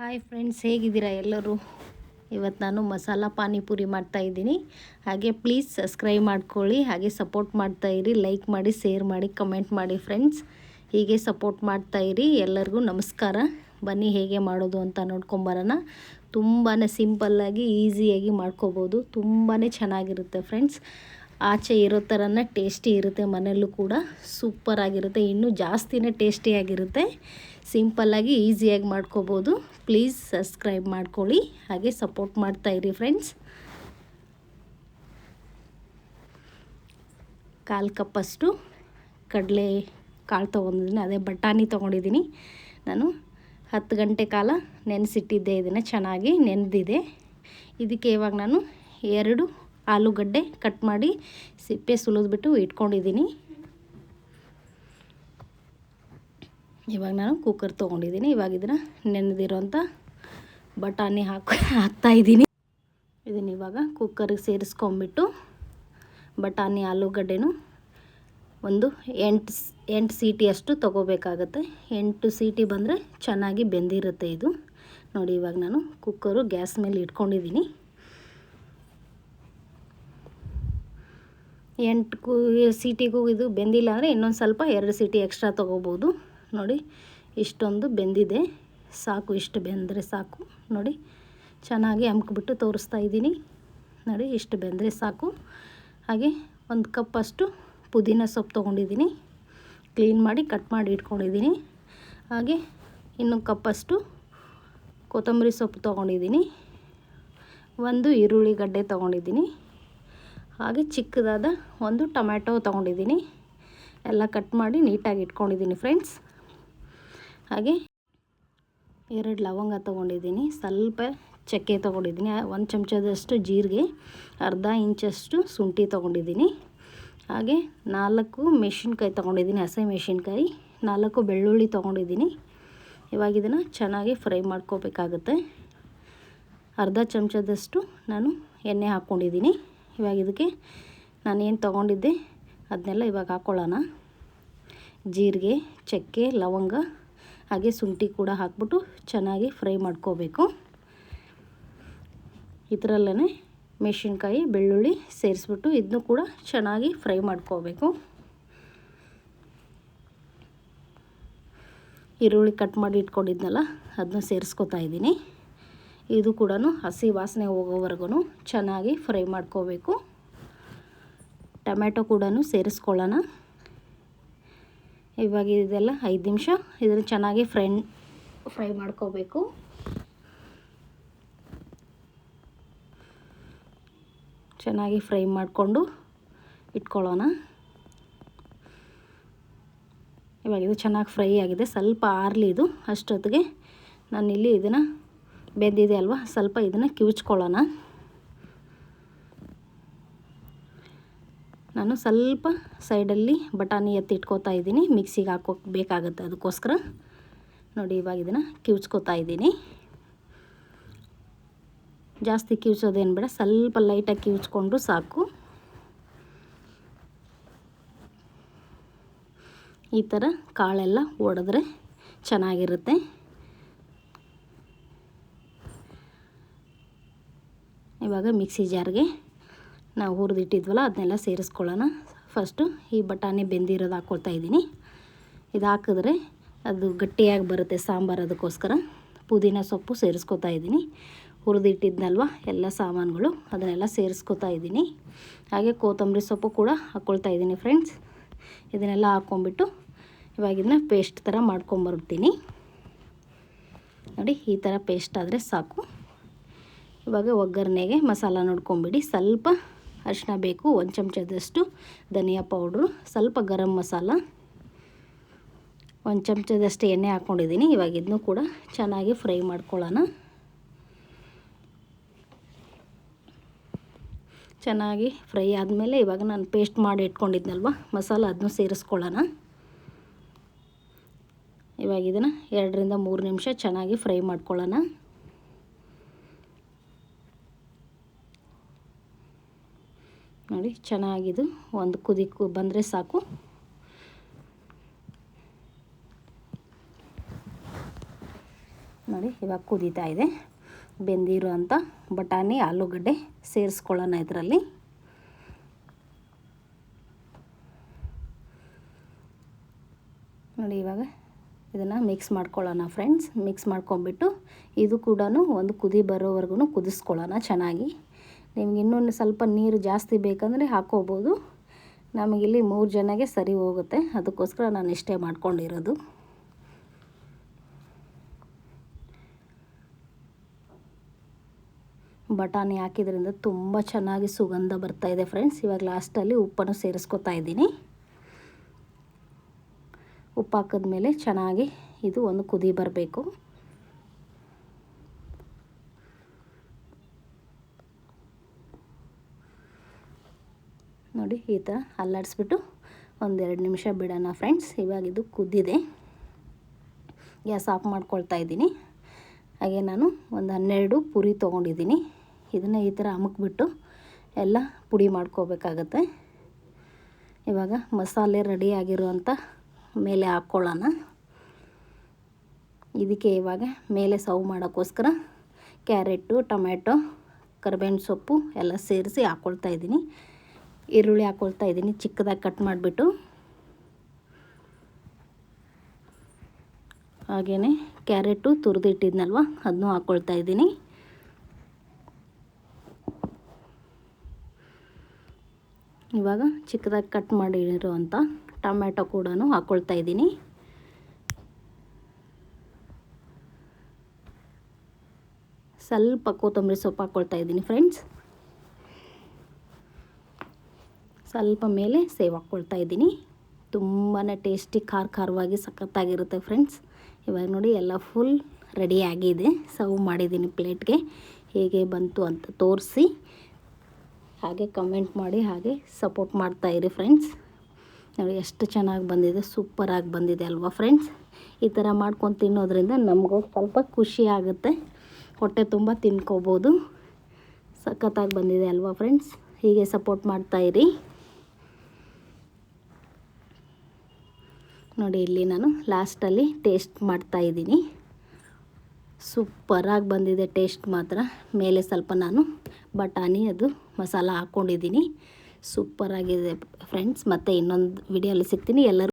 Hi friends ಹೇಗಿದ್ದೀರಾ ಎಲ್ಲರೂ? ಇವತ್ತು ನಾನು ಮಸಾಲ ಪಾನಿಪುರಿ ಮಾಡ್ತಾಯಿದ್ದೀನಿ ಹಾಗೆ ಪ್ಲೀಸ್ ಸಬ್ಸ್ಕ್ರೈಬ್ ಮಾಡ್ಕೊಳ್ಳಿ, ಹಾಗೆ ಸಪೋರ್ಟ್ ಮಾಡ್ತಾಯಿರಿ ಲೈಕ್ ಮಾಡಿ ಶೇರ್ ಮಾಡಿ ಕಮೆಂಟ್ ಮಾಡಿ ಫ್ರೆಂಡ್ಸ್ ಹೀಗೆ ಸಪೋರ್ಟ್ ಮಾಡ್ತಾಯಿರಿ ಎಲ್ಲರಿಗೂ ನಮಸ್ಕಾರ. ಬನ್ನಿ ಹೇಗೆ ಮಾಡೋದು ಅಂತ ನೋಡ್ಕೊಂಬರೋಣ. ತುಂಬಾ ಸಿಂಪಲ್ಲಾಗಿ ಈಸಿಯಾಗಿ ಮಾಡ್ಕೋಬೋದು. ತುಂಬಾ ಚೆನ್ನಾಗಿರುತ್ತೆ ಫ್ರೆಂಡ್ಸ್ ಆಚೆ ಇರೋ ಥರನೇ ಟೇಸ್ಟಿ ಇರುತ್ತೆ ಮನೆಯಲ್ಲೂ ಕೂಡ. ಸೂಪರಾಗಿರುತ್ತೆ ಇನ್ನೂ ಜಾಸ್ತಿನೇ ಟೇಸ್ಟಿಯಾಗಿರುತ್ತೆ ಸಿಂಪಲ್ಲಾಗಿ ಈಸಿಯಾಗಿ ಮಾಡ್ಕೋಬೋದು. ಪ್ಲೀಸ್ ಸಬ್ಸ್ಕ್ರೈಬ್ ಮಾಡ್ಕೊಳ್ಳಿ, ಹಾಗೆ ಸಪೋರ್ಟ್ ಮಾಡ್ತಾಯಿರಿ ಫ್ರೆಂಡ್ಸ್ ಕಾಲು ಕಪ್ಪಷ್ಟು ಕಡಲೆ ಕಾಳು ತೊಗೊಂಡಿದ್ದೀನಿ, ಅದೇ ಬಟಾಣಿ ತೊಗೊಂಡಿದ್ದೀನಿ. ನಾನು ಹತ್ತು ಗಂಟೆ ಕಾಲ ನೆನೆಸಿಟ್ಟಿದ್ದೆ, ಇದನ್ನು ಚೆನ್ನಾಗಿ ನೆನೆದಿದೆ. ಇದಕ್ಕೆ ಇವಾಗ ನಾನು ಎರಡು ಆಲೂಗಡ್ಡೆ ಕಟ್ ಮಾಡಿ ಸಿಪ್ಪೆ ಸುಲಿದ್ಬಿಟ್ಟು ಇಟ್ಕೊಂಡಿದ್ದೀನಿ. ಇವಾಗ ನಾನು ಕುಕ್ಕರ್ ತೊಗೊಂಡಿದ್ದೀನಿ. ಇವಾಗ ಇದನ್ನು ನೆನೆದಿರೋಂಥ ಬಟಾಣಿ ಹಾಕಿ ಹಾಕ್ತಾಯಿದ್ದೀನಿ ಇದನ್ನು ಇವಾಗ ಕುಕ್ಕರಿಗೆ ಸೇರಿಸ್ಕೊಂಬಿಟ್ಟು ಬಟಾಣಿ, ಆಲೂಗಡ್ಡೆನೂ ಒಂದು ಎಂಟು ಎಂಟು ಸೀಟಿಯಷ್ಟು ತೊಗೋಬೇಕಾಗತ್ತೆ. ಎಂಟು ಸೀಟಿ ಬಂದರೆ ಚೆನ್ನಾಗಿ ಬೆಂದಿರುತ್ತೆ ಇದು. ನೋಡಿ ಇವಾಗ ನಾನು ಕುಕ್ಕರು ಗ್ಯಾಸ್ ಮೇಲೆ ಇಟ್ಕೊಂಡಿದ್ದೀನಿ. ಎಂಟು ಕು ಸೀಟಿಗೂ ಇದು ಬೆಂದಿಲ್ಲ ಅಂದರೆ ಇನ್ನೊಂದು ಸ್ವಲ್ಪ ಎರಡು ಸೀಟಿ ಎಕ್ಸ್ಟ್ರಾ ತೊಗೋಬೋದು. ನೋಡಿ, ಇಷ್ಟೊಂದು ಬೆಂದಿದೆ. ಸಾಕು, ಇಷ್ಟು ಬೆಂದರೆ ಸಾಕು. ನೋಡಿ, ಚೆನ್ನಾಗಿ ಅಮ್ಕಿಬಿಟ್ಟು ತೋರಿಸ್ತಾ ಇದ್ದೀನಿ. ನೋಡಿ, ಇಷ್ಟು ಬೆಂದರೆ ಸಾಕು. ಹಾಗೆ ಒಂದು ಕಪ್ಪಷ್ಟು ಪುದೀನ ಸೊಪ್ಪು ತೊಗೊಂಡಿದ್ದೀನಿ. ಕ್ಲೀನ್ ಮಾಡಿ ಕಟ್ ಮಾಡಿ ಇಟ್ಕೊಂಡಿದ್ದೀನಿ. ಹಾಗೆ ಇನ್ನೊಂದು ಕಪ್ಪಷ್ಟು ಕೊತ್ತಂಬರಿ ಸೊಪ್ಪು ತೊಗೊಂಡಿದ್ದೀನಿ. ಒಂದು ಈರುಳ್ಳಿ ಗಡ್ಡೆ ತೊಗೊಂಡಿದ್ದೀನಿ. ಹಾಗೆ ಚಿಕ್ಕದಾದ ಒಂದು ಟೊಮ್ಯಾಟೊ ತೊಗೊಂಡಿದ್ದೀನಿ. ಎಲ್ಲ ಕಟ್ ಮಾಡಿ ನೀಟಾಗಿ ಇಟ್ಕೊಂಡಿದ್ದೀನಿ, ಫ್ರೆಂಡ್ಸ್. ಹಾಗೆ ಎರಡು ಲವಂಗ ತೊಗೊಂಡಿದ್ದೀನಿ. ಸ್ವಲ್ಪ ಚಕ್ಕೆ ತೊಗೊಂಡಿದ್ದೀನಿ. ಒಂದು ಚಮಚದಷ್ಟು ಜೀರಿಗೆ, ಅರ್ಧ ಇಂಚಷ್ಟು ಶುಂಠಿ ತೊಗೊಂಡಿದ್ದೀನಿ. ಹಾಗೆ ನಾಲ್ಕು ಮೆಣಸಿನ್ಕಾಯಿ ತೊಗೊಂಡಿದ್ದೀನಿ, ಹಸಿ ಮೆಣಸಿನ್ಕಾಯಿ. ನಾಲ್ಕು ಬೆಳ್ಳುಳ್ಳಿ ತೊಗೊಂಡಿದ್ದೀನಿ. ಇವಾಗ ಇದನ್ನು ಚೆನ್ನಾಗಿ ಫ್ರೈ ಮಾಡ್ಕೋಬೇಕಾಗುತ್ತೆ. ಅರ್ಧ ಚಮಚದಷ್ಟು ನಾನು ಎಣ್ಣೆ ಹಾಕ್ಕೊಂಡಿದ್ದೀನಿ. ಇವಾಗ ಇದಕ್ಕೆ ನಾನೇನು ತೊಗೊಂಡಿದ್ದೆ, ಅದನ್ನೆಲ್ಲ ಇವಾಗ ಹಾಕ್ಕೊಳ್ಳೋಣ ಜೀರಿಗೆ, ಚಕ್ಕೆ, ಲವಂಗ. ಹಾಗೆ ಶುಂಠಿ ಕೂಡ ಹಾಕ್ಬಿಟ್ಟು ಚೆನ್ನಾಗಿ ಫ್ರೈ ಮಾಡ್ಕೋಬೇಕು. ಇದರಲ್ಲೇ ಮೆಣಸಿನ್ಕಾಯಿ, ಬೆಳ್ಳುಳ್ಳಿ ಸೇರಿಸ್ಬಿಟ್ಟು ಇದನ್ನು ಕೂಡ ಚೆನ್ನಾಗಿ ಫ್ರೈ ಮಾಡ್ಕೋಬೇಕು. ಈರುಳ್ಳಿ ಕಟ್ ಮಾಡಿ ಇಟ್ಕೊಂಡಿದ್ನಲ್ಲ, ಅದನ್ನ ಸೇರಿಸ್ಕೊತಾ ಇದ್ದೀನಿ. ಇದು ಕೂಡ ಹಸಿ ವಾಸನೆ ಹೋಗೋವರೆಗೂ ಚೆನ್ನಾಗಿ ಫ್ರೈ ಮಾಡ್ಕೋಬೇಕು. ಟೊಮೆಟೊ ಕೂಡ ಸೇರಿಸ್ಕೊಳ್ಳೋಣ. ಇವಾಗ ಇದೆಲ್ಲ ಐದು ನಿಮಿಷ. ಇದನ್ನು ಚೆನ್ನಾಗಿ ಫ್ರೈ ಫ್ರೈ ಮಾಡ್ಕೋಬೇಕು. ಚೆನ್ನಾಗಿ ಫ್ರೈ ಮಾಡಿಕೊಂಡು ಇಟ್ಕೊಳ್ಳೋಣ. ಇವಾಗ ಇದು ಚೆನ್ನಾಗಿ ಫ್ರೈ ಆಗಿದೆ. ಸ್ವಲ್ಪ ಆರಲಿ ಇದು. ಅಷ್ಟೊತ್ತಿಗೆ ನಾನಿಲ್ಲಿ ಇದನ್ನು ಬೆಂದಿದೆ ಅಲ್ವಾ? ಸ್ವಲ್ಪ ಇದನ್ನು ಕಿವುಚ್ಕೊಳ್ಳೋಣ. ನಾನು ಸ್ವಲ್ಪ ಸೈಡಲ್ಲಿ ಬಟಾಣಿ ಎತ್ತಿಟ್ಕೋತಾ ಇದ್ದೀನಿ. ಮಿಕ್ಸಿಗೆ ಹಾಕೋಕೆ ಬೇಕಾಗುತ್ತೆ ಅದಕ್ಕೋಸ್ಕರ. ನೋಡಿ, ಇವಾಗ ಇದನ್ನು ಕಿವ್ಚ್ಕೋತಾ ಇದ್ದೀನಿ. ಜಾಸ್ತಿ ಕಿವ್ಚೋದೇನು ಬೇಡ, ಸ್ವಲ್ಪ ಲೈಟಾಗಿ ಕಿವ್ಚ್ಕೊಂಡು ಸಾಕು. ಈ ಥರ ಕಾಳೆಲ್ಲ ಒಡೆದ್ರೆ ಚೆನ್ನಾಗಿರುತ್ತೆ. ಇವಾಗ ಮಿಕ್ಸಿ ಜಾರ್ಗೆ ನಾವು ಹುರಿದಿಟ್ಟಿದ್ವಲ್ಲ ಅದನ್ನೆಲ್ಲ ಸೇರಿಸ್ಕೊಳ್ಳೋಣ. ಫಸ್ಟು ಈ ಬಟಾಣಿ ಬೆಂದಿರೋದು ಹಾಕ್ಕೊಳ್ತಾ ಇದ್ದೀನಿ. ಇದು ಹಾಕಿದ್ರೆ ಅದು ಗಟ್ಟಿಯಾಗಿ ಬರುತ್ತೆ, ಸಾಂಬಾರು ಅದಕ್ಕೋಸ್ಕರ. ಪುದೀನ ಸೊಪ್ಪು ಸೇರಿಸ್ಕೊತಾ ಇದ್ದೀನಿ. ಹುರಿದಿಟ್ಟಿದ್ನಲ್ವ ಎಲ್ಲ ಸಾಮಾನುಗಳು ಅದನ್ನೆಲ್ಲ ಸೇರಿಸ್ಕೊತಾ ಇದ್ದೀನಿ. ಹಾಗೆ ಕೊತ್ತಂಬರಿ ಸೊಪ್ಪು ಕೂಡ ಹಾಕ್ಕೊಳ್ತಾ ಇದ್ದೀನಿ ಫ್ರೆಂಡ್ಸ್ ಇದನ್ನೆಲ್ಲ ಹಾಕ್ಕೊಂಬಿಟ್ಟು ಇವಾಗ ಇದನ್ನ ಪೇಸ್ಟ್ ಥರ ಮಾಡ್ಕೊಂಬರ್ತೀನಿ. ನೋಡಿ, ಈ ಥರ ಪೇಸ್ಟ್ ಆದರೆ ಸಾಕು. ಇವಾಗ ಒಗ್ಗರಣೆಗೆ ಮಸಾಲ ನೋಡ್ಕೊಂಬಿಡಿ. ಸ್ವಲ್ಪ ಅರಿಶಿನ ಬೇಕು, ಒಂದು ಚಮಚದಷ್ಟು ಧನಿಯಾ ಪೌಡ್ರು, ಸ್ವಲ್ಪ ಗರಂ ಮಸಾಲ, ಒಂದು ಚಮಚದಷ್ಟು ಎಣ್ಣೆ ಹಾಕ್ಕೊಂಡಿದ್ದೀನಿ ಇವಾಗ ಇದನ್ನು ಕೂಡ ಚೆನ್ನಾಗಿ ಫ್ರೈ ಮಾಡ್ಕೊಳ್ಳೋಣ. ಚೆನ್ನಾಗಿ ಫ್ರೈ ಆದಮೇಲೆ ಇವಾಗ ನಾನು ಪೇಸ್ಟ್ ಮಾಡಿ ಇಟ್ಕೊಂಡಿದ್ನಲ್ವ, ಮಸಾಲ ಅದನ್ನು ಸೇರಿಸ್ಕೊಳ್ಳೋಣ. ಇವಾಗ ಇದನ್ನು ಎರಡರಿಂದ ಮೂರು ನಿಮಿಷ ಚೆನ್ನಾಗಿ ಫ್ರೈ ಮಾಡ್ಕೊಳ್ಳೋಣ. ನೋಡಿ, ಚೆನ್ನಾಗಿದು. ಒಂದು ಕುದಿ ಬಂದರೆ ಸಾಕು. ನೋಡಿ, ಇವಾಗ ಕುದೀತಾ ಇದೆ. ಬೆಂದಿರೋ ಅಂಥ ಬಟಾಣಿ, ಆಲೂಗಡ್ಡೆ ಸೇರಿಸ್ಕೊಳ್ಳೋಣ ಇದರಲ್ಲಿ. ನೋಡಿ, ಇವಾಗ ಇದನ್ನು ಮಿಕ್ಸ್ ಮಾಡ್ಕೊಳ್ಳೋಣ ಫ್ರೆಂಡ್ಸ್ ಮಿಕ್ಸ್ ಮಾಡ್ಕೊಂಬಿಟ್ಟು ಇದು ಕೂಡ ಒಂದು ಕುದಿ ಬರೋವರೆಗೂ ಕುದಿಸ್ಕೊಳ್ಳೋಣ ಚೆನ್ನಾಗಿ. ನಿಮ್ಗೆ ಇನ್ನೊಂದು ಸ್ವಲ್ಪ ನೀರು ಜಾಸ್ತಿ ಬೇಕಂದರೆ ಹಾಕೋಬೋದು. ನಮಗಿಲ್ಲಿ ಮೂರು ಜನಗೆ ಸರಿ ಹೋಗುತ್ತೆ. ಅದಕ್ಕೋಸ್ಕರ ನಾನು ಇಷ್ಟೇ ಮಾಡ್ಕೊಂಡಿರೋದು. ಬಟಾಣಿ ಹಾಕಿದ್ರಿಂದ ತುಂಬ ಚೆನ್ನಾಗಿ ಸುಗಂಧ ಬರ್ತಾ ಇದೆ ಫ್ರೆಂಡ್ಸ್. ಇವಾಗ ಲಾಸ್ಟಲ್ಲಿ ಉಪ್ಪನ್ನು ಸೇರಿಸ್ಕೊತಾ ಇದ್ದೀನಿ. ಉಪ್ಪು ಹಾಕಿದ್ಮೇಲೆ ಚೆನ್ನಾಗಿ ಇದು ಒಂದು ಕುದಿ ಬರಬೇಕು. ನೋಡಿ ಈ ಥರ ಅಲ್ಲಾಡಿಸ್ಬಿಟ್ಟು ಒಂದೆರಡು ನಿಮಿಷ ಬಿಡೋಣ ಫ್ರೆಂಡ್ಸ್. ಇವಾಗ ಇದು ಕುದ್ದಿದೆ. ಗ್ಯಾಸ್ ಆಫ್ ಮಾಡ್ಕೊಳ್ತಾ ಇದ್ದೀನಿ. ಹಾಗೆ ನಾನು ಒಂದು ಹನ್ನೆರಡು ಪುರಿ ತೊಗೊಂಡಿದ್ದೀನಿ. ಇದನ್ನು ಈ ಥರ ಅಮುಕ್ಬಿಟ್ಟು ಎಲ್ಲ ಪುಡಿ ಮಾಡ್ಕೋಬೇಕಾಗತ್ತೆ. ಇವಾಗ ಮಸಾಲೆ ರೆಡಿ ಆಗಿರುವಂಥ ಮೇಲೆ ಹಾಕ್ಕೊಳ್ಳೋಣ. ಇದಕ್ಕೆ ಇವಾಗ ಮೇಲೆ ಸರ್ವ್ ಮಾಡೋಕ್ಕೋಸ್ಕರ ಕ್ಯಾರೆಟು ಟೊಮೆಟೊ ಕರಿಬೇವಿನ ಸೊಪ್ಪು ಎಲ್ಲ ಸೇರಿಸಿ ಹಾಕ್ಕೊಳ್ತಾ ಇದ್ದೀನಿ. ಈರುಳ್ಳಿ ಹಾಕ್ಕೊಳ್ತಾ ಇದ್ದೀನಿ, ಚಿಕ್ಕದಾಗಿ ಕಟ್ ಮಾಡಿಬಿಟ್ಟು. ಹಾಗೆಯೇ ಕ್ಯಾರೆಟು ತುರಿದಿಟ್ಟಿದ್ನಲ್ವ ಅದನ್ನೂ ಹಾಕ್ಕೊಳ್ತಾ ಇದ್ದೀನಿ. ಇವಾಗ ಚಿಕ್ಕದಾಗಿ ಕಟ್ ಮಾಡಿರುವಂಥ ಟೊಮ್ಯಾಟೊ ಕೂಡ ಹಾಕ್ಕೊಳ್ತಾ ಇದ್ದೀನಿ. ಸ್ವಲ್ಪ ಕೊತ್ತಂಬರಿ ಸೊಪ್ಪು ಹಾಕ್ಕೊಳ್ತಾ ಇದ್ದೀನಿ ಫ್ರೆಂಡ್ಸ್ ಸ್ವಲ್ಪ ಮೇಲೆ ಸೇವ್ ಹಾಕ್ಕೊಳ್ತಾ ಇದ್ದೀನಿ. ತುಂಬಾ ಟೇಸ್ಟಿ ಖಾರ ಖಾರವಾಗಿ, ಸಖತ್ತಾಗಿರುತ್ತೆ ಫ್ರೆಂಡ್ಸ್ ಇವಾಗ ನೋಡಿ, ಎಲ್ಲ ಫುಲ್ ರೆಡಿ ಆಗಿದೆ. ಸರ್ವ್ ಮಾಡಿದ್ದೀನಿ ಪ್ಲೇಟ್ಗೆ ಹೇಗೆ ಬಂತು ಅಂತ ತೋರಿಸಿ. ಹಾಗೆ ಕಮೆಂಟ್ ಮಾಡಿ, ಹಾಗೆ ಸಪೋರ್ಟ್ ಮಾಡ್ತಾಯಿರಿ ಫ್ರೆಂಡ್ಸ್ ನೋಡಿ, ಎಷ್ಟು ಚೆನ್ನಾಗಿ ಬಂದಿದೆ ಸೂಪರಾಗಿ ಬಂದಿದೆ ಅಲ್ವಾ ಫ್ರೆಂಡ್ಸ್ ಈ ಥರ ಮಾಡ್ಕೊಂಡು ತಿನ್ನೋದ್ರಿಂದ ನಮಗೂ ಸ್ವಲ್ಪ ಖುಷಿ ಆಗುತ್ತೆ. ಹೊಟ್ಟೆ ತುಂಬ ತಿನ್ಕೋಬೋದು. ಸಖತ್ತಾಗಿ ಬಂದಿದೆ ಅಲ್ವಾ ಫ್ರೆಂಡ್ಸ್ ಹೀಗೆ ಸಪೋರ್ಟ್ ಮಾಡ್ತಾಯಿರಿ ನೋಡಿ, ಇಲ್ಲಿ ನಾನು ಲಾಸ್ಟಲ್ಲಿ ಟೇಸ್ಟ್ ಮಾಡ್ತಾಯಿದ್ದೀನಿ ಸೂಪರಾಗಿ ಬಂದಿದೆ ಟೇಸ್ಟ್ ಮಾತ್ರ. ಮೇಲೆ ಸ್ವಲ್ಪ ನಾನು ಬಟಾಣಿ, ಅದು ಮಸಾಲ ಹಾಕ್ಕೊಂಡಿದ್ದೀನಿ. ಸೂಪರಾಗಿದೆ ಫ್ರೆಂಡ್ಸ್. ಮತ್ತು ಇನ್ನೊಂದು ವಿಡಿಯೋಲಿ ಸಿಗ್ತೀನಿ. ಎಲ್ಲರೂ